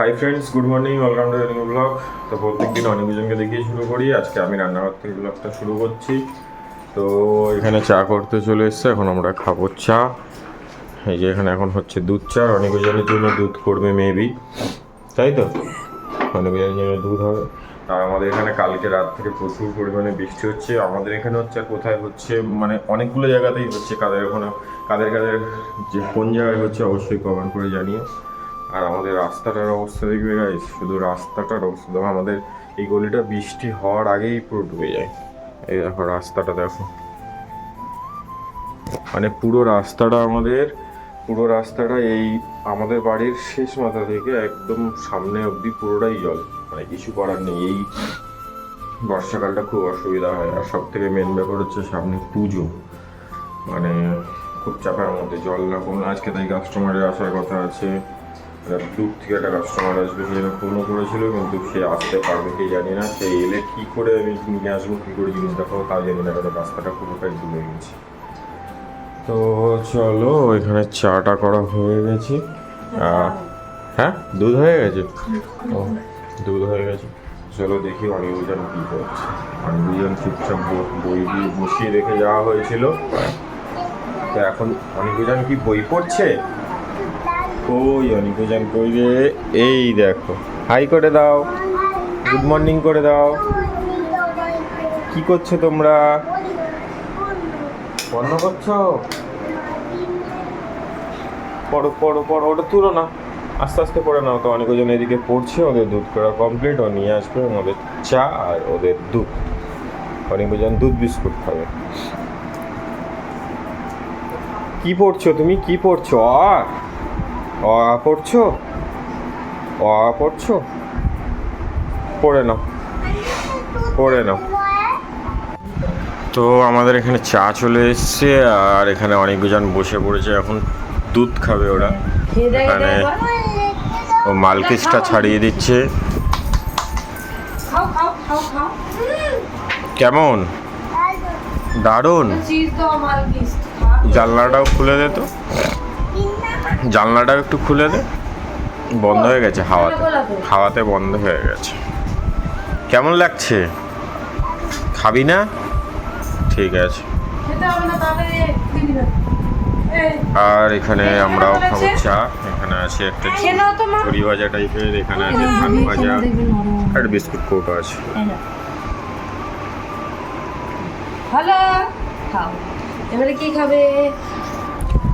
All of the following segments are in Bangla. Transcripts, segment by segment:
Hi friends good morning to new blog তো প্রত্যেক দিন অনেকজনকে দেখিয়ে শুরু করি। আজকে আমি রান্নাঘর থেকে ব্লগটা শুরু করছি। তো এখানে চা করতে চলে এসছে, এখন আমরা খাব চা। এই যে এখানে এখন হচ্ছে দুধ চা অনেকজনের জন্য দুধ করবে মেবি তাই তো? অনেকজনের জন্য দুধ হবে। আর আমাদের এখানে কালকে রাত থেকে প্রচুর পরিমাণে বৃষ্টি হচ্ছে। আমাদের এখানে হচ্ছে কোথায় হচ্ছে মানে অনেকগুলো জায়গাতেই হচ্ছে। কাদের ওখানে কাদের কাদের যে কোন জায়গায় হচ্ছে অবশ্যই কমেন্ট করে জানিও। আর আমাদের রাস্তাটার অবস্থা দেখবে গাইস শুধু রাস্তাটার অবস্থা, দেখো আমাদের এই গলিটা বৃষ্টি হওয়ার আগেই পুরো ডুবে যায়। এই দেখো রাস্তাটা দেখো। মানে পুরো রাস্তাটা আমাদের, পুরো রাস্তাটা এই আমাদের বাড়ির শেষ মাথা থেকে একদম সামনে অবধি পুরোটাই জল। মানে কিছু করার নেই। এই বর্ষাকালটা খুব অসুবিধা হয়। আর সব থেকে মেন ব্যাপার হচ্ছে সামনে পুজো। মানে খুব চাপের মধ্যে জল না কমলে। আজকে তাই কাস্টমারের আসার কথা আছে। এবার দূর থেকে একটা কাস্টমার আসবে যেন ফোনও করেছিল, কিন্তু সে আসতে পারবে কি জানি না। সে এলে কী করে আমি নিয়ে আসব, কী করে জিনিস দেখাবো, তাও জানি না। কারণ রাস্তাটা পুরোটাই ডুবে গেছে। তো চলো, এখানে চাটা করা হয়ে গেছে। হ্যাঁ? দুধ হয়ে গেছে? ও, দুধ হয়ে গেছে। চলো দেখি অনির্বাণ কী করছে। অনির্বাণ চুপচাপ বই বসিয়ে রেখে যাওয়া হয়েছিল। তো এখন অনির্বাণ কি বই পড়ছে? ওই অনির্বাণ কই রে? এই দেখো। হাই করে দাও। গুড মর্নিং করে দাও। কি করছ তোমরা? বন্ধ করছ? পড়ো পড়ো পড়ো, ওটা তুলো না। আস্তে আস্তে করে নাও তো, অনেকজন এদিকে পড়ছে, ওদের দুধ করা কমপ্লিট ও নিয়ে আসবে ওদের চা আর ওদের দুধ। অনেকজন দুধ বিস্কুট খাবে। কি পড়ছো তুমি? কি পড়ছো? অ অ আ পড়ছো? অ আ পড়ছো? পড়ে নাও। পড়ে নাও। তো আমাদের এখানে চা চলে এসছে আর এখানে অনেকজন বসে পড়েছে। এখন দুধ খাবে ওরা। এখানে ও মালকিসটা ছাড়িয়ে দিচ্ছে। কেমন? দারুণ। জানলাটাও খুলে দে তো। জানলাটাও একটু খুলে দে। বন্ধ হয়ে গেছে হাওয়াতে। হাওয়াতে বন্ধ হয়ে গেছে। কেমন লাগছে? খাবি না? ঠিক আছে। আর এখানে আমরাও খাব চা। এখানে আছে একটা ঝুড়ি ভাজা টাইপের এখানে আছে ধান ভাজা। আর বিস্কুট কৌটো আছে। হ্যালো খাও। এবারে কি খাবে?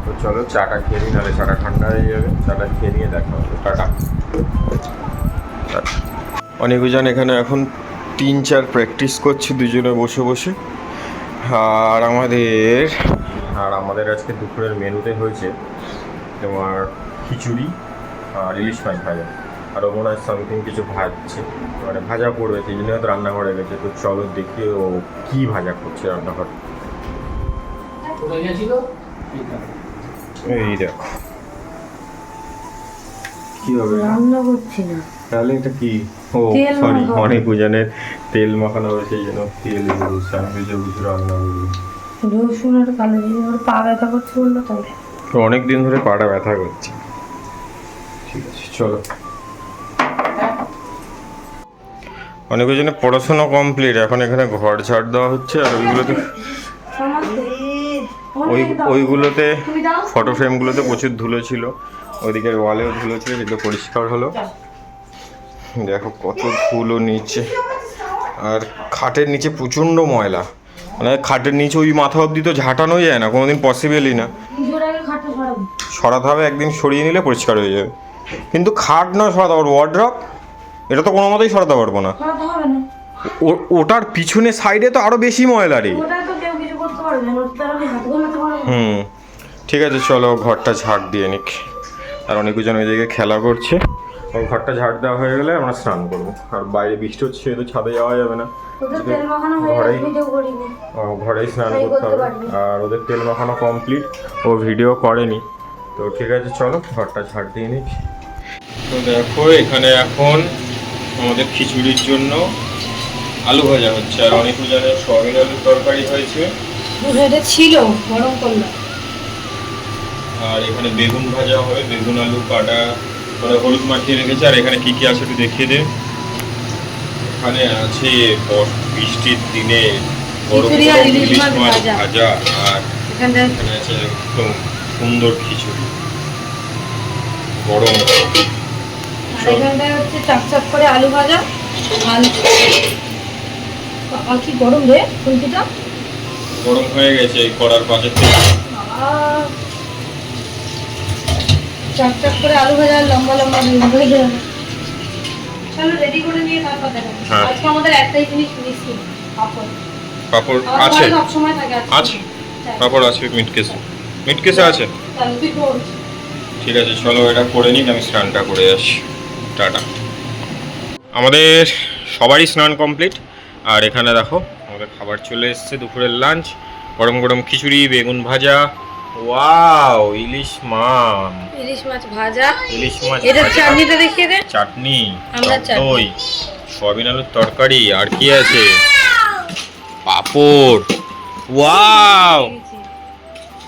তো চলো চাটা খেয়ে নিই, নাহলে চাটা ঠান্ডা হয়ে যাবে। চাটা খেয়ে নিয়ে দেখা হবে। টাটা। অনেকজন এখানে এখন তিন চার প্র্যাকটিস করছে, দুজনে বসে বসে। আর আমাদের আর আমাদের আজকে দুপুরের মেনুতে হয়েছে তোমার খিচুড়ি আর ইলিশ মাছ ভাজা। আর ও মনে হয় সামথিং কিছু ভাজছে। মানে ভাজা পড়বে, সেই জন্য হয়তো রান্নাঘরে গেছে। তো চলো দেখি ও কী ভাজা করছে রান্নাঘর। পড়ে গেছিল? এই দেখো। কি হবে? রান্না করছি না। তাহলে এটা কি? ও তেল সরি মাখানো। অনেক উজানের তেল মাখানো হবে সেই জন্য তেল ইউজ আমি কিছু কিছু রান্না করি। রসুন আর কালো জিরে ওর পা ব্যথা করছে বলল তাই তো অনেক দিন ধরে পাটা ব্যথা করছে। ঠিক আছে চলো। অনেক জনের পড়াশোনা কমপ্লিট এখন এখানে ঘর ঝাড় দেওয়া হচ্ছে আর ওইগুলোতে ওই ওইগুলোতে ফটো ফ্রেমগুলোতে প্রচুর ধুলো ছিল। ওইদিকের ওয়ালেও ধুলো ছিল যেগুলো পরিষ্কার হলো। দেখো কত ধুলো নিচে। আর খাটের নিচে প্রচণ্ড ময়লা। মানে খাটের নিচে ওই মাথা অবধি তো ঝাঁটানোই যায় না কোনোদিন পসিবলই না। সরাতে হবে একদিন সরিয়ে নিলে পরিষ্কার হয়ে যাবে। কিন্তু খাট নয় সরাতে পারব। ওয়ার্ড্রপ এটা তো কোনো মতেই সরাতে পারব না। ওটার পিছনে সাইডে তো আরও বেশি ময়লা রে। হুম ঠিক আছে চলো ঘরটা ঝাড় দিয়ে নিক। আর অনেকজন ওই জায়গায় খেলা করছে। ওই ঘরটা ঝাড় দেওয়া হয়ে গেলে আমরা স্নান করব। আর বাইরে বৃষ্টি হচ্ছে তো ছাদে যাওয়া যাবে না। ঘরেই- ঘরেই স্নান করতে হবে। আর ওদের তেল মাখানো কমপ্লিট ও ভিডিও করেনি। তো ঠিক আছে চলো ঘরটা ঝাড় দিয়ে নিক। তো দেখো এখানে এখন আমাদের খিচুড়ির জন্য আলু ভাজা হচ্ছে। আর অনেক জানের সয়াবিন আলুর তরকারি হয়েছে। এটা ছিল গরম করলাম আর এখানে বেগুন ভাজা হবে বেগুন আলু কাটা মানে হলুদ মাখিয়ে রেখেছে আর এখানে কি কি আছে একটু দেখিয়ে দে। এখানে আছে বৃষ্টির দিনে গরম গরম ইলিশ ইলিশ মাছ মাছ ভাজা। আর এখানে আছে একদম সুন্দর খিচুড়ি। গরম। আর এখানটায় হচ্ছে চাপ করে আলু ভাজা আলু। বাবা কি গরম রে ফুলকিটা? গরম হয়ে গেছে এই কড়ার পাশে চাপ চাপ করে আলু ভাজা লম্বা লম্বা হয়ে গেল চলো রেডি করে নিয়ে তারপর দেখাবো। হ্যাঁ। আজকে আমাদের একটাই জিনিস মিসিং পাপড়। পাপড় আছে? সব সময় থাকে আছে। পাপড় আছে মিট কেসে। মিট কেসে আছে। ঠিক আছে চলো এটা করে নিন আমি স্নানটা করে আসি। টাটা। আমাদের সবারই স্নান কমপ্লিট আর এখানে দেখো আমাদের খাবার চলে এসেছে দুপুরের লাঞ্চ গরম গরম খিচুড়ি বেগুন ভাজা। ওয়াও ইলিশ মাছ। ইলিশ মাছ ভাজা। ইলিশ মাছ এটা চাটনিটা দেখিয়ে দে। চাটনি আমরা। দই সয়াবিন আলুর তরকারি আর কি আছে? পাপড়। ওয়াও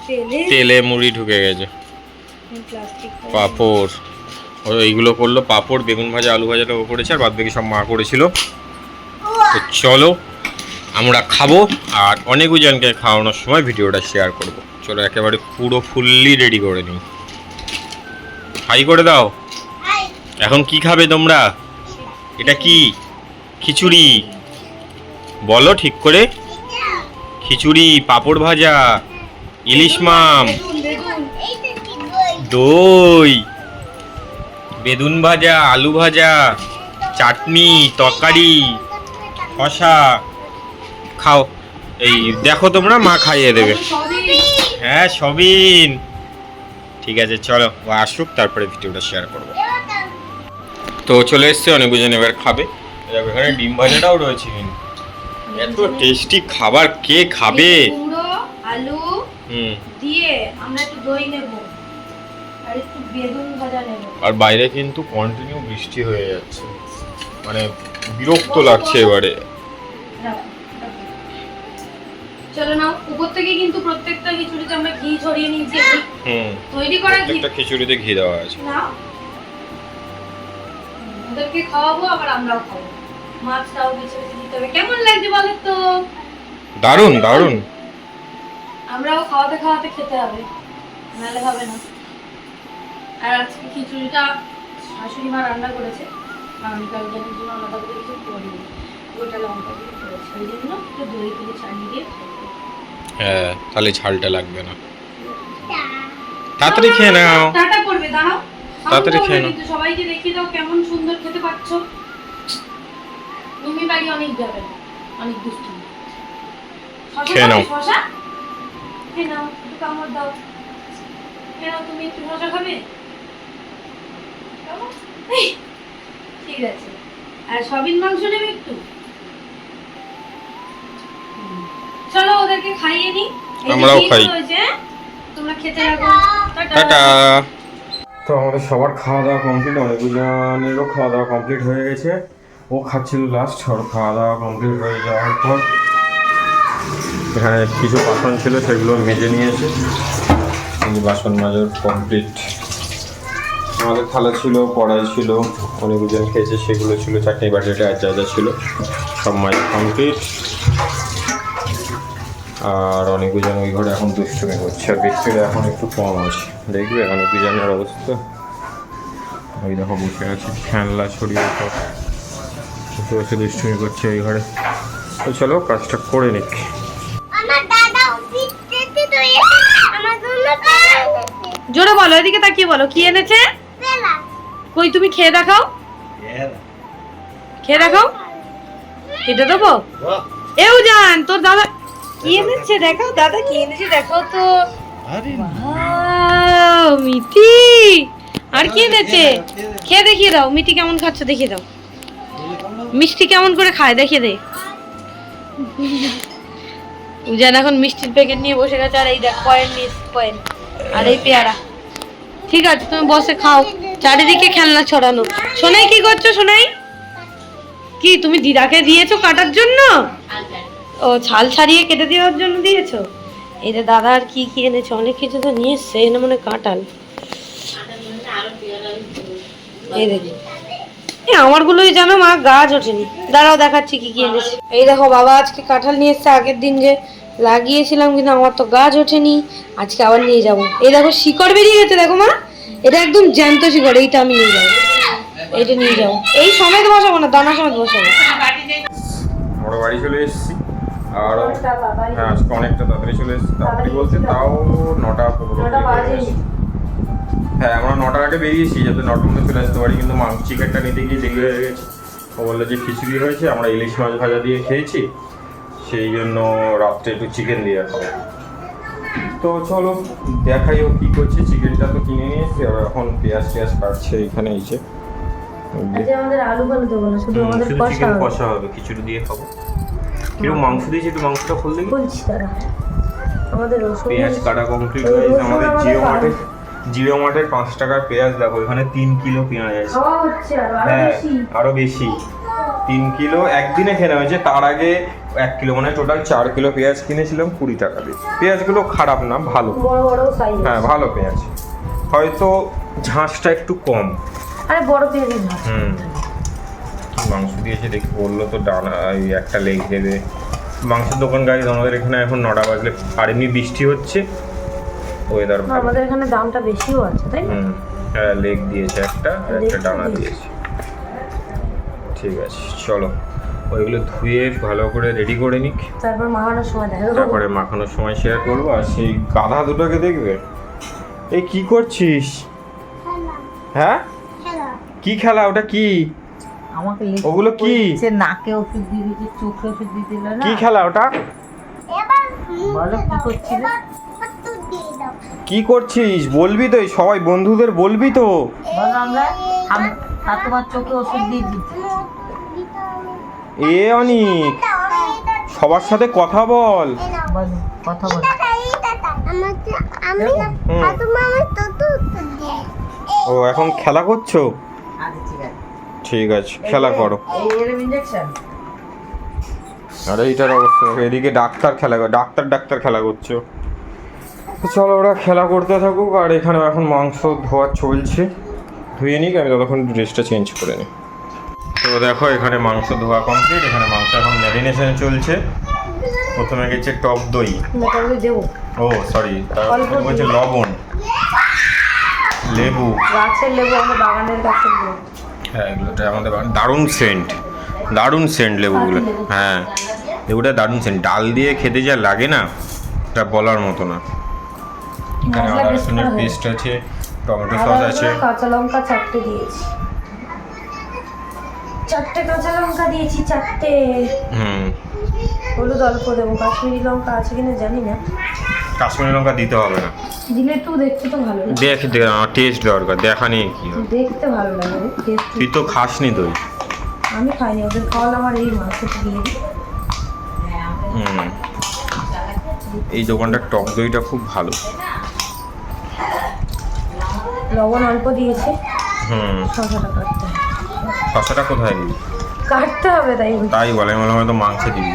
তেলে? তেলে মুড়ি ঢুকে গেছে। পাপড়। ও এইগুলো করল পাপড় বেগুন ভাজা আলু ভাজাটা ও করেছে আর বাদ বাকি সব মা করেছিল। তো চলো আমরা খাব আর অনেক জনকে খাওয়ানোর সময় ভিডিওটা শেয়ার করব। চলো একেবারে পুরো ফুললি রেডি করে নিই। হাই করে দাও। এখন কি খাবে তোমরা? এটা কি? খিচুড়ি। বলো ঠিক করে। খিচুড়ি, পাপড় ভাজা, ইলিশ মাম, দই, বেগুন ভাজা, আলু ভাজা, চাটনি, তরকারি শশা খাও। এই দেখো তোমরা মা খাইয়ে দেবে। হ্যাঁ সবিন। ঠিক আছে চলো ও আসুক তারপরে ভিডিওটা শেয়ার করব। তো চলে এসছে অনেক জন এবার খাবে। এখানে ডিম ভাজাটাও রয়েছে। কিন্তু এত টেস্টি খাবার কে খাবে? আলু হুম। দিয়ে আমরা একটু দই নেব। আর একটু বেগুন ভাজা নেব। আর বাইরে কিন্তু কন্টিনিউ বৃষ্টি হয়ে যাচ্ছে। মানে বিরক্ত লাগছে এবারে। চলো উপর থেকে কিন্তু প্রত্যেকটা খিচুড়িতে আমরা ঘি ছড়িয়ে নিয়েছি হুম। তৈরি করা ঘি। প্রত্যেকটা খিচুড়িতে ঘি দেওয়া আছে। না। ওদেরকে খাওয়াবো আবার আমরাও খাব। মাছটাও বেছে বেছে দিতে হবে। কেমন লাগছে বলো তো? দারুণ দারুণ। আমরাও খাওয়াতে খাওয়াতে খেতে হবে। নাহলে হবে না। আর আজকে খিচুড়িটা শাশুড়ি মা রান্না করেছে। আমি কালকের জন্য আলাদা করে কিছু গোটা লঙ্কা দিয়ে করেছে। ওই জন্য একটু দই দিয়ে ছাড়িয়ে দিয়ে। হ্যাঁ তাহলে ঝালটা লাগবে না। তাড়াতাড়ি খেয়ে নাও। টাটা করবে দাঁড়াও। তাড়াতাড়ি খেয়ে নাও। সবাইকে দেখিয়ে দাও কেমন সুন্দর খেতে পাচ্ছ। মিমি বাড়ি অনেক যাবে অনেক দুষ্টু। খেয়ে নাও। শশা? খেয়ে নাও একটু কামড় দাও। খেয়ে নাও তুমি একটু শশা খাবে? ঠিক আছে। আর সবিন মাংস নেবে একটু হুম। চলো ওদেরকে খাইয়ে নি আমরাও খাই। তোমরা খেতে লাগো টাটা। তো আমাদের সবার খাওয়া দাওয়া কমপ্লিট অনেকজনেরও খাওয়া দাওয়া কমপ্লিট হয়ে গেছে। ও খাচ্ছিল লাস্ট ওর খাওয়া দাওয়া কমপ্লিট হয়ে যাওয়ার পর এখানে কিছু বাসন ছিল সেগুলো মেজে নিয়েছে। বাসন মাজার কমপ্লিট আমাদের থালা ছিল কড়াই ছিল অনেকজন খেয়েছে সেগুলো ছিল চাটনি বাটিটা যা যা ছিল সব মাছ কমপ্লিট আর অনেক জন ওই ঘরে এখন দুষ্টুমি করছে আর ব্যক্তিরা এখন একটু কম আছে। দেখবে অনেক জনের অবস্থা। ওই দেখো বসে আছে খেলনা ছড়িয়ে সব। বসে বসে দুষ্টুমি করছে এই ঘরে। তো চলো কাজটা করে নিক। আমার দাদা অফিস যেতে তো আমার জন্য পেলা এনেছে। জোরে বলো এদিকে তাকিয়ে বলো কি এনেছে? কই তুমি খেয়ে দেখাও। খেয়ে দেখাও। এটা দেবো? এও জান তোর দাদা কি এনেছে দেখাও দাদা কি এনেছে দেখাও তো। মিঠি! আর কি এনেছে? খেয়ে দেখিয়ে দাও মিঠি কেমন খাচ্ছ দেখিয়ে দাও। মিষ্টি কেমন করে খায় দেখিয়ে দে। উজান এখন মিষ্টির প্যাকেট নিয়ে বসে গেছে আর এই দেখ কয়েন নিয়ে কয়েন। আর এই পেয়ারা। ঠিক আছে তুমি বসে খাও। চারিদিকে খেলনা ছড়ানো। সোনাই কি করছ সোনাই? কি তুমি দিদাকে দিয়েছ কাটার জন্য? ও, ছাল ছাড়িয়ে কেটে দেওয়ার জন্য দিয়েছ? এটা দাদা আর কি কি এনেছে? অনেক কিছু তো নিয়ে এসছে এনে মনে কাঁঠাল। এই দেখো। এই আমারগুলোই জানো মা গাছ ওঠেনি দাঁড়াও, দেখাচ্ছি কি কি এনেছে। এই দেখো বাবা, আজকে কাঁঠাল নিয়ে এসছে আগের দিন যে লাগিয়েছিলাম কিন্তু আমার তো গাছ ওঠেনি আজকে আবার নিয়ে যাব। এই দেখো, শিকড় বেরিয়ে গেছে, দেখো মা। এটা একদম জ্যান্ত শিকড়, এইটা আমি নিয়ে যাব। এইটা নিয়ে যাব। এই সমেত বসাবো না, দানা সমেত বসাবো। আমরা বাড়ি চলে এসেছি। আর হ্যাঁ আজকে অনেকটা তাড়াতাড়ি চলে এসেছি। তাড়াতাড়ি বলতে তাও নটা পনেরো হ্যাঁ আমরা নটার আগে বেরিয়েছি যাতে নটার মধ্যে চলে আসতে পারি কিন্তু মাংস চিকেনটা নিতে গিয়ে দেরি হয়ে গেছে। ও বলল যে খিচুড়ি হয়েছে আমরা ইলিশ মাছ ভাজা দিয়ে খেয়েছি সেই জন্য রাত্রে একটু চিকেন দিয়ে খাব। তো চলো দেখাই ও কী করছে চিকেনটা তো কিনে নিয়ে এসেছি আর এখন পেঁয়াজ টেয়াজ কাটছে এখানে যে। আমাদের আলু ফালু দেবো না শুধু আমাদের। কষা হবে খিচুড়ি দিয়ে খাব। কীরকম মাংস দিয়েছি একটু মাংসটা খুল দেখি। বলছি তারা আমাদের রসুন পেঁয়াজ কাটা কমপ্লিট রসুন হয়েছে আমাদের জিও মার্টে জিও মার্টের পাঁচ টাকার পেঁয়াজ দেখো এখানে তিন কিলো পেঁয়াজ আছে। হ্যাঁ আরও বেশি। তিন কিলো একদিনে কেনা হয়েছে। তার আগে এক কিলো মানে টোটাল চার কিলো পেঁয়াজ কিনেছিলাম কুড়ি টাকা দিয়ে। পেঁয়াজগুলো খারাপ না ভালো। হ্যাঁ ভালো পেঁয়াজ। হয়তো ঝাঁসটা একটু কম। আরে বড় পেঁয়াজই ভালো হুম। মাংস দিয়েছে দেখি বলল তো ডানা এই একটা লেগ দেবে। মাংসের দোকান গাড়ি আমাদের এখানে এখন নটা বাজলে আর এমনি বৃষ্টি হচ্ছে। ওয়েদার আমাদের এখানে দামটা বেশিও আছে তাই না? হুম হ্যাঁ লেগ দিয়েছে একটা আর একটা ডানা দিয়েছে। ঠিক আছে চলো। ওইগুলো ধুয়ে ভালো করে রেডি করে নিক। তারপর মাখানোর সময় দেখা তারপরে মাখানোর সময় শেয়ার করব। আর সেই গাধা দুটোকে দেখবে? এই কি করছিস? হ্যাঁ? কি খেলা? ওটা কি? আমাকে ওগুলো কি? বলছে, নাকে ওষুধ দিয়ে দিচ্ছে চোখে ওষুধ দিয়ে দিল না। কি খেলা ওটা? এবার বলো কি করছিলে? কি করছিস? বলবি তো সবাই বন্ধুদের বলবি তো। বলো আমরা আর তোমার চোখে ওষুধ দিয়ে দিচ্ছি এ অনিক সবার সাথে কথা বল। কথা বলো। ও এখন খেলা করছ? ঠিক আছে খেলা করো। আরে এইটার অবস্থা। এদিকে ডাক্তার খেলা কর ডাক্তার ডাক্তার খেলা করছ। চলো ওরা খেলা করতে থাকুক আর এখানে এখন মাংস ধোয়া চলছে। ধুয়ে নিক আমি ততক্ষণ ড্রেসটা চেঞ্জ করে নিই। তো দেখো এখানে মাংস ধোয়া কমপ্লিট এখানে মাংস এখন ম্যারিনেশন চলছে। প্রথমে গেছে টক দই। ও সরি অল্প হচ্ছে লবণ। লেবু। গাছের লেবু আমাদের বাগানের গাছের লেবু। হ্যাঁ এগুলোটা আমাদের বাগান। দারুণ সেন্ট দারুণ সেন্ট লেবুগুলো। হ্যাঁ লেবুটা দারুণ সেন্ট। ডাল দিয়ে খেতে যা লাগে না এটা বলার মতো না। এখানে আদা রসুনের পেস্ট আছে টমেটো সস আছে। কাঁচা লঙ্কা চারটে দিয়েছি। চারটে কাঁচা লঙ্কা দিয়েছি চারটে। হুম। হলুদ অল্প দেবো। কাশ্মীরি লঙ্কা আছে কিনা জানি না। কাশ্মীরি লঙ্কা দিতে হবে না। দিলে একটু দেখতে তো ভালো লাগে। দেখ দেখ আমার টেস্ট দরকার দেখা নেই কি হয়। দেখতে ভালো লাগে টেস্ট তুই তো খাসনি দই আমি খাইনি ওদের এই মাংসটা দিয়ে হুম। এই দোকানটার টক দইটা খুব ভালো। লবণ অল্প দিয়েছি। হুম। শসাটা কাটতে শসাটা কোথায় দিবি? কাটতে হবে তাই তাই বলে আমি বললাম হয়তো মাংসে দিবি।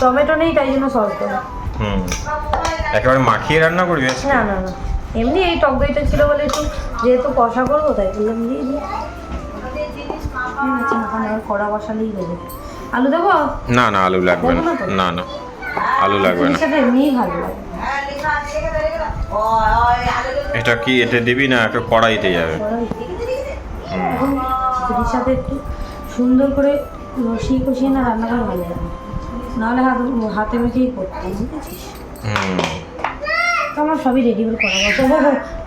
টমেটো নেই তাই জন্য সস দেবো। হুম। একেবারে মাখিয়ে রান্না করবি? না না না। এমনি এই টক দইটা ছিল বলে একটু যেহেতু কষা করব তাই বললাম দিয়ে দিই। ঠিক আছে এখন কড়া বসালেই আলু দেবো? না না আলু লাগবে না। না তো? না না আলু লাগবে না। এমনিই ভালো লাগে। এটা কি এতে দিবি না একটা কড়াইতে যাবে? খিচুড়ির সাথে একটু সুন্দর করে রসিয়ে কষিয়ে না রান্না করে ভালো লাগে নাহলে হাত হাতে মেখেই করতাম বুঝেছিস? তো আমার সবই রেডি করে করা গেছে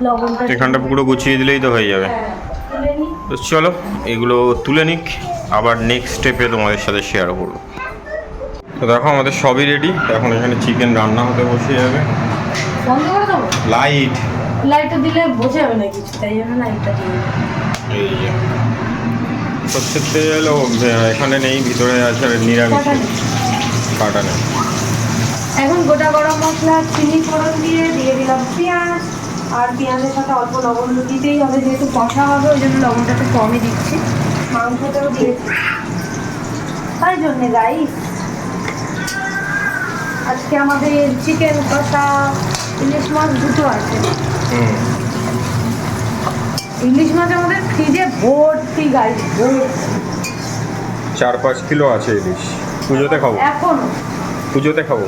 লবণটা এখানটা পুরো গুছিয়ে দিলেই তো হয়ে যাবে। তো চলো এগুলো তুলে নিক। আবার নেক্সট স্টেপে তোমাদের সাথে শেয়ার করব। তো দেখো আমাদের সবই রেডি এখন এখানে চিকেন রান্না হতে বসে যাবে। বন্ধ করে দেবো? লাইট লাইটটা দিলে বোঝা যাবে না কিছু তাই জন্য লাইটটা দিয়ে। এই যে। তেল এখানে নেই ভিতরে আছে নিরামিষ। কটা কাটা নেই এখন গোটা গরম মশলা চিনি ফোড়ন দিয়ে দিয়ে দিলাম পেঁয়াজ আর পেঁয়াজের সাথে অল্প লবণ দিতেই হবে যেহেতু কষা হবে ওই জন্য লবণটা একটু কমই দিচ্ছি। মাংসটাও দিয়েছি তাই জন্যে গাই আজকে আমাদের চিকেন কষা ইলিশ মাছ দুটো আছে। হুম। ইলিশ মাছ আমাদের ফ্রিজে ভর্তি গাড়ি ভর্তি। চার পাঁচ কিলো আছে ইলিশ। পুজোতে খাব। এখনও? পুজোতে খাব।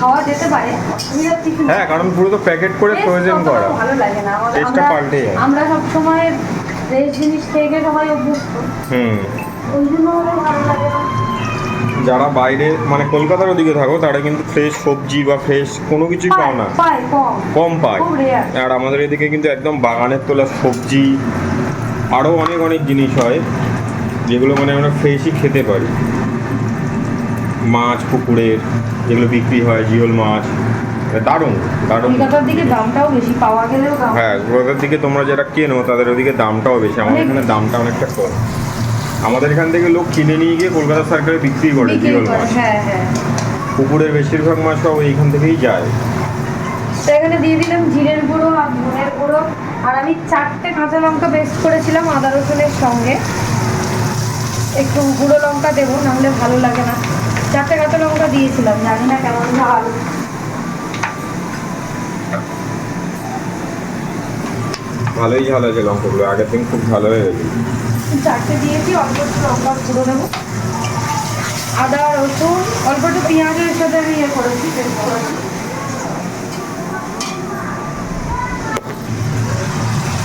খাওয়া যেতে পারে। অসুবিধার কিছু নেই। হ্যাঁ কারণ পুরো তো প্যাকেট করে Taste ফ্রোজেন অতটাও করা। ভালো লাগে না। আমাদের- Taste টা আমরা- পাল্টে যায়। আমরা সব সময় ফ্রেশ জিনিস থেকে সবাই অভ্যস্ত। হুম। ওই জন্য ভালো লাগে না। যারা বাইরে মানে কলকাতার ওদিকে থাকো তারা কিন্তু ফ্রেশ সবজি বা ফ্রেশ কোনো কিছুই পাও না। কম। কম পায়। আর আমাদের এদিকে কিন্তু একদম বাগানের তোলা সবজি আরও অনেক অনেক জিনিস হয়। যেগুলো মানে আমরা ফ্রেশই খেতে পারি। মাছ পুকুরের যেগুলো বিক্রি হয় জিওল মাছ দারুণ দারুণ। কলকাতার দিকে দামটাও বেশি পাওয়া গেলেও হ্যাঁ কলকাতার দিকে তোমরা যারা কেনো তাদের ওদিকে দামটাও বেশি আমাদের এখানে দামটা অনেকটা কম। আমাদের এখান থেকে লোক কিনে নিয়ে গিয়ে কলকাতা সার্কেলে বিক্রি করে জিওল মাছ। হ্যাঁ হ্যাঁ। পুকুরের বেশিরভাগ মাছ সব এইখান থেকেই যায়। এখানে দিয়ে দিলাম জিরের গুঁড়ো আর ধনের গুঁড়ো। আর আমি চারটে কাঁচা লঙ্কা পেস্ট করেছিলাম আদা রসুনের সঙ্গে। একটু গুঁড়ো লঙ্কা দেবো নাহলে ভালো লাগে না। চারটে কাঁচা লঙ্কা দিয়েছিলাম জানি না কেমন ঝাল। ভালোই ঝাল আছে লঙ্কাগুলো আগের দিন খুব ভালো হয়ে গেছে। চারটে দিয়েছি অল্প একটু লঙ্কা গুঁড়ো দেবো। আদা রসুন অল্প একটু পেঁয়াজের সাথে আমি ইয়ে করেছি।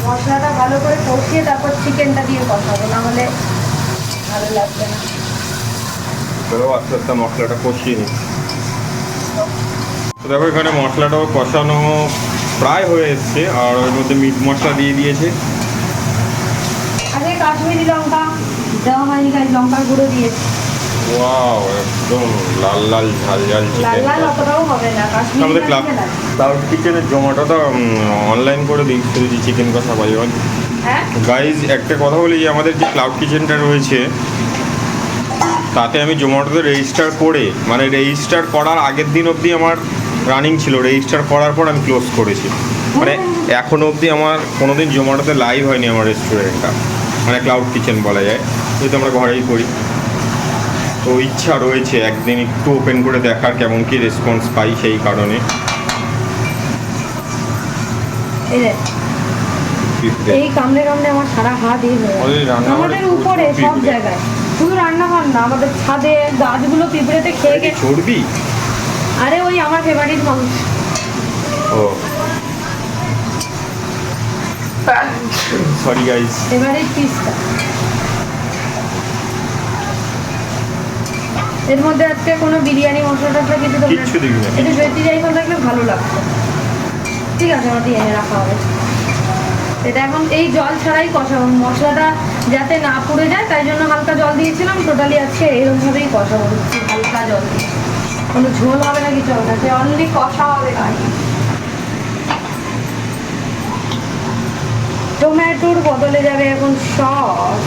মশলাটা ভালো করে কষিয়ে তারপর চিকেনটা দিয়ে কষাবো নাহলে ভালো লাগবে না। আস্তে আস্তে মশলাটা কষিয়ে নিই। তো দেখো এখানে মশলাটাও কষানো প্রায় হয়ে এসছে আর ওর মধ্যে মিট মশলা দিয়ে দিয়েছে। আগে কাশ্মীরি লঙ্কা দেওয়া হয়নি গাছ লঙ্কার গুঁড়ো দিয়েছি। ওয়াও একদম লাল লাল ঝাল ঝাল লাল লাল অতটাও হবে না কাশ্মীরি আমাদের ক্লাব। ক্লাউড কিচেনের জোম্যাটোটা অনলাইন করে দিই শুধু চিকেন কষা পাই গাইজ একটা কথা বলি যে আমাদের যে ক্লাউড কিচেনটা রয়েছে তাতে আমি জোম্যাটোতে রেজিস্টার করে মানে রেজিস্টার করার আগের দিন অবধি আমার রানিং ছিল। রেজিস্টার করার পর আমি ক্লোজ করেছি। মানে এখনও অবধি আমার কোনোদিন জোম্যাটোতে লাইভ হয়নি আমার রেস্টুরেন্টটা মানে ক্লাউড কিচেন বলা যায়। যেহেতু আমরা ঘরেই করি। তো ইচ্ছা রয়েছে একদিন একটু ওপেন করে দেখার কেমন কি রেসপন্স পাই সেই কারণে। এই কামড়ে কামড়ে আমার সারা হাত হয়ে আমাদের উপরে সব জায়গায়। শুধু রান্না বান্না আমাদের ছাদে গাছগুলো পিঁপড়েতে খেয়ে গেছে। চর্বি? আরে ওই আমার ফেভারিট মাংস ও। সরি গাইস ফেভারিট পিসটা এর মধ্যে আজকে কোনো বিরিয়ানি মশলা টশলা কিছু না। কিচ্ছু দিবি না। একটু থাকলে ভালো লাগতো। ঠিক আছে আমাদের এনে রাখা হবে। এটা এখন এই জল ছাড়াই কষাবো। মশলাটা যাতে না পুড়ে যায় তাই জন্য হালকা জল দিয়েছিলাম টোটালি আজকে এরকমভাবেই কষাবো হালকা জল দিয়ে। কোনো ঝোল হবে না কিছু হবে না অনলি কষা হবে টমেটোর বদলে যাবে এখন সস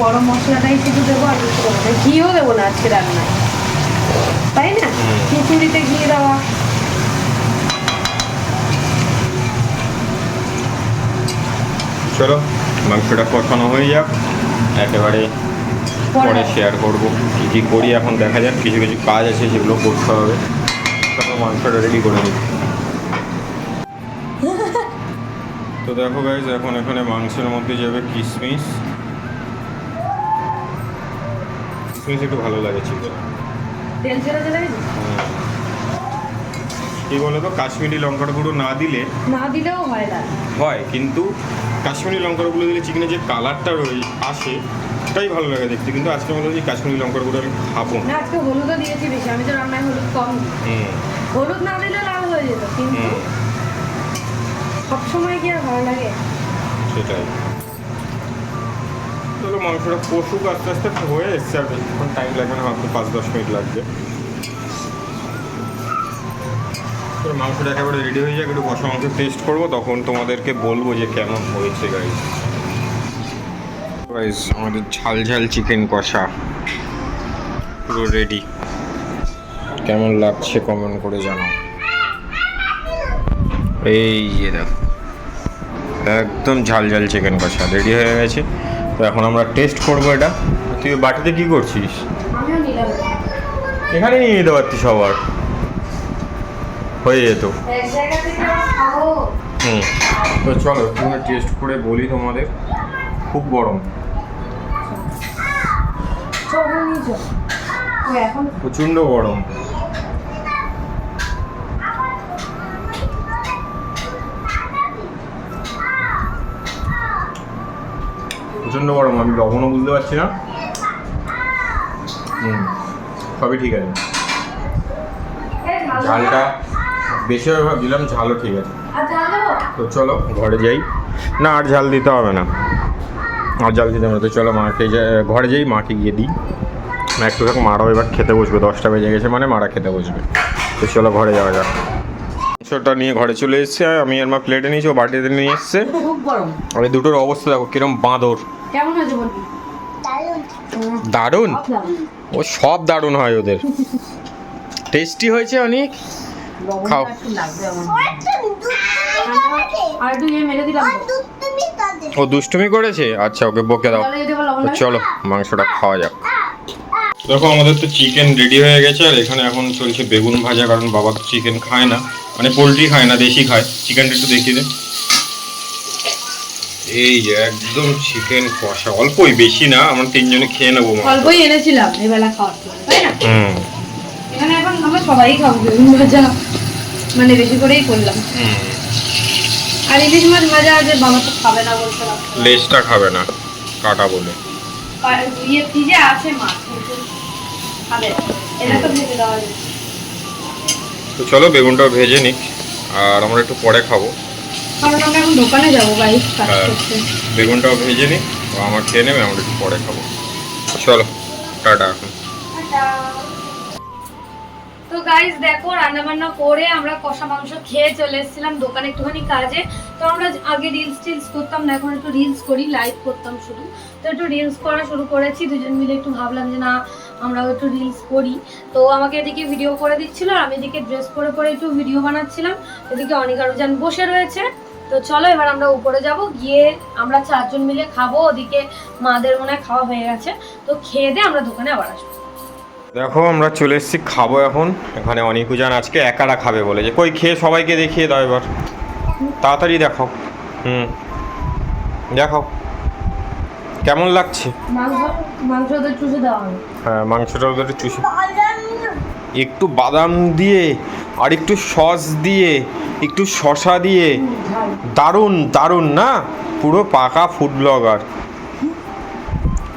গরম মশলাটাই শুধু দেবো আর কিছু দেবো না ঘিও দেবো না আজকে রান্নায়। তাই না? খিচুড়িতে ঘি দেওয়া। চলো মাংসটা কষানো হয়ে যাক। একেবারে পরে শেয়ার করব। কী কী করি এখন দেখা যাক। কিছু কিছু কাজ আছে সেগুলো করতে হবে। চলো মাংসটা রেডি করে নিই। তো দেখো গাইজ এখন এখানে মাংসের মধ্যে যাবে কিশমিশ কিশমিশ একটু ভালো লাগে ছিল। তেল ছেড়ে কি বলো তো? কাশ্মীরি লঙ্কার গুঁড়ো না দিলে না দিলেও হয় না। হয় কিন্তু কাশ্মীরি লঙ্কার গুঁড়ো দিলে চিকেনের যে কালারটা রই আসে ওটাই ভালো লাগে দেখতে। কিন্তু আজকে মনে হচ্ছে কাশ্মীরি লঙ্কার গুঁড়ো আমি খাব না। আজকে হলুদও দিয়েছি বেশি আমি তো রান্নায় হলুদ কম হলুদ না দিলে লাল হয়ে যেত কিন্তু সবসময় কি আর ভালো লাগে? সেটাই। চলো মাংসটা কষুক আস্তে আস্তে হয়ে এসছে আর বেশিক্ষণ টাইম লাগবে না হয়তো পাঁচ দশ মিনিট লাগবে। তো মাংসটা একেবারে রেডি হয়ে যাক একটু কষা মাংস টেস্ট করব তখন তোমাদেরকে বলব যে কেমন হয়েছে গাইজ গাইজ আমাদের ঝাল ঝাল চিকেন কষা পুরো রেডি কেমন লাগছে কমেন্ট করে জানাও। এই যে দেখো একদম ঝাল ঝাল চিকেন কষা রেডি হয়ে গেছে। তো এখন আমরা টেস্ট করব এটা। তুই বাটিতে কি করছিস? এখানে নিয়ে যেতে পারতিস সবার হয়ে যেত। হুম। তো চলো তুমি টেস্ট করে বলি তোমাদের। খুব গরম। প্রচণ্ড গরম। প্রচণ্ড গরম, আমি লবণও বুঝতে পারছি না। হুম, সবই ঠিক আছে। ঝালটা বেশি হবে ভাবছিলাম ঝালও ঠিক আছে। তো চলো ঘরে যাই। না আর ঝাল দিতে হবে না। আর ঝাল দিতে হবে না তো চলো মাকে যা- ঘরে যাই মাকে গিয়ে দিই। মা একটু থাক মারাও এবার খেতে বসবে দশটা বেজে গেছে মানে মারা খেতে বসবে। তো চলো ঘরে যাওয়া যাক। মাংসটা নিয়ে ঘরে চলে এসছে আমি আর মা প্লেটে নিয়েছি ও বাটিতে নিয়ে এসছে। আর এই দুটোর অবস্থা দেখো কিরম বাঁদর। কেমন বলবি দারুণ। ও সব দারুণ হয় ওদের। টেস্টি হয়েছে অনেক? খাও। ও দুষ্টুমি করেছে? আচ্ছা ওকে বকে দাও? চলো মাংসটা খাওয়া যাক। দেখো আমাদের তো চিকেন রেডি হয়ে গেছে আর এখানে এখন চলছে বেগুন ভাজা কারণ বাবা তো চিকেন খায় না। মানে পোলট্রি খায় না দেশি খায়। চিকেনটা একটু দেখিয়ে দে। এই যে একদম চিকেন কষা। অল্পই বেশি না আমরা তিনজনে খেয়ে নেব অল্পই এনেছিলাম এবেলা খাওয়ার জন্য, তাই না? হুম। এখানে এখন আমরা সবাই খাব বেগুন ভাজা মানে বেশি করেই করলাম। আর ইলিশ মাছ ভাজা আছে বাবা তো খাবে না বলতে লেজটা খাবে না কাটা বলে। ইয়ে ফ্রিজে আছে মাছ খাবে। এটা তো ভেজে দেওয়া তো চলো বেগুনটাও ভেজে নিক আর আমরা একটু পরে খাব। কারণ আমরা এখন দোকানে যাব বাইক হ্যাঁ। বেগুনটাও ভেজে ও আমার খেয়ে নেবে আমরা একটু পরে খাব। চলো টাটা এখন। তো গাইস দেখো রান্না বান্না করে আমরা কষা মাংস খেয়ে চলে এসেছিলাম দোকানে একটুখানি কাজে। তো আমরা আগে রিলস টিলস করতাম না, এখন একটু রিলস করি লাইভ করতাম শুধু। তো একটু রিলস করা শুরু করেছি, দুজন মিলে একটু ভাবলাম যে না, আমরাও একটু রিলস করি। তো আমাকে এদিকে ভিডিও করে দিচ্ছিল, আর আমি এদিকে ড্রেস পরে পরে একটু ভিডিও বানাচ্ছিলাম। এদিকে অনিকা রুজান বসে রয়েছে। তো চলো, এবার আমরা উপরে যাব, গিয়ে আমরা চারজন মিলে খাব। ওদিকে মাদের মনে খাওয়া হয়ে গেছে। তো খেয়ে দিয়ে আমরা দোকানে আবার আসব। দেখো আমরা চলে এসেছি খাব এখন। এখানে অনিকুজান আজকে একারা খাবে বলে। যে কই খেয়ে সবাইকে দেখিয়ে দাও এবার। তাড়াতাড়ি দেখো হুম। দেখো কেমন লাগছে? মাংস মাংস চুষে দেওয়া হ্যাঁ মাংসটা ওদের একটু চুষে। একটু বাদাম দিয়ে আর একটু সস দিয়ে একটু শশা দিয়ে। দারুণ দারুণ না? পুরো পাকা ফুড ব্লগার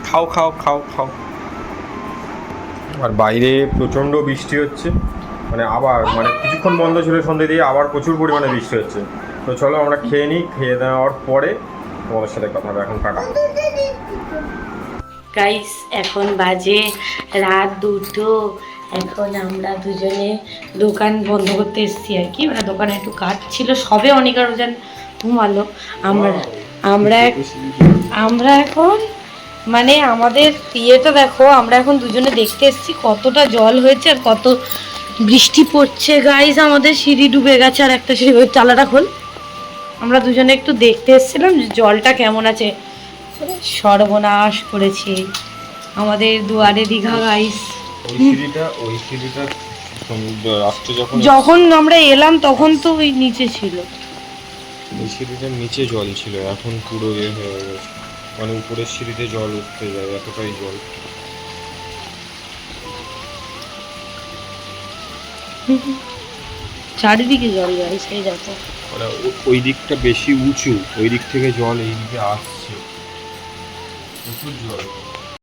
খাও খাও খাও খাও। আর বাইরে প্রচণ্ড বৃষ্টি হচ্ছে। মানে আবার মানে কিছুক্ষণ বন্ধ ছিল সন্ধ্যে দিয়ে আবার প্রচুর পরিমাণে বৃষ্টি হচ্ছে। তো চলো আমরা খেয়ে নিই খেয়ে দেওয়ার পরে তোমাদের সাথে কথা হবে। এখন টাটা। গাইস এখন বাজে রাত দুটো। এখন আমরা দুজনে দোকান বন্ধ করতে এসেছি আর কি। মানে দোকানে একটু কাজ ছিল সবে অনেক আরও যেন ঘুমালো। আমরা আমরা আমরা এখন মানে আমাদের ইয়েটা দেখো আমরা এখন দুজনে দেখতে এসেছি কতটা জল হয়েছে আর কত বৃষ্টি পড়ছে। গাইজ আমাদের সিঁড়ি ডুবে গেছে আর একটা সিঁড়ি। চালাটা খোল। আমরা দুজনে একটু দেখতে এসেছিলাম যে জলটা কেমন আছে। সর্বনাশ করেছে। আমাদের দুয়ারে দীঘা গাইস যখন যখন আমরা এলাম তখন তো ওই নিচে ছিল। সিঁড়িটার নিচে জল ছিল। এখন পুরো এ হয়ে গেছে। মানে উপরের সিঁড়িতে জল উঠতে যায় এতটাই জল। চারিদিকে জল যায় সেই দেখো। ওই দিকটা বেশি উঁচু ওই দিক থেকে জল এই দিকে আসছে। প্রচুর জল।